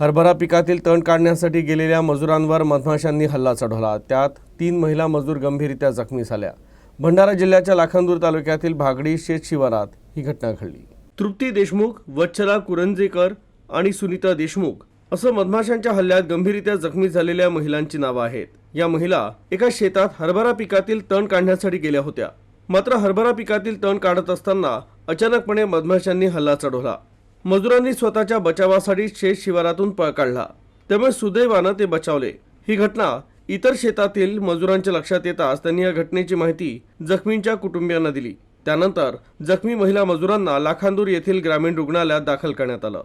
हरभरा पिकातील तण काढण्यासाठी गेलेल्या मजुरांवर मधमाशांनी हल्ला चढवला. त्यात तीन महिला मजूर गंभीररित्या जखमी झाल्या. भंडारा जिल्ह्याच्या लाखांदूर तालुक्यातील भागडी शेत शिवारात ही घटना घडली. तृप्ती देशमुख वच्छला कुरंजेकर आणि सुनीता देशमुख असं मधमाशांच्या हल्ल्यात गंभीररित्या जखमी झालेल्या महिलांची नावं आहेत. या महिला एका शेतात हरभरा पिकातील तण काढण्यासाठी गेल्या होत्या. मात्र हरभरा पिकातील तण काढत असताना अचानकपणे मधमाशांनी हल्ला चढवला. मजुरांनी स्वतःच्या बचावासाठी शेत शिवारातून पळ काढला. त्यामुळे सुदैवानं ते बचावले. ही घटना इतर शेतातील मजुरांच्या लक्षात येताच त्यांनी या घटनेची माहिती जखमींच्या कुटुंबियांना दिली. त्यानंतर जखमी महिला मजुरांना लाखांदूर येथील ग्रामीण रुग्णालयात दाखल करण्यात आलं.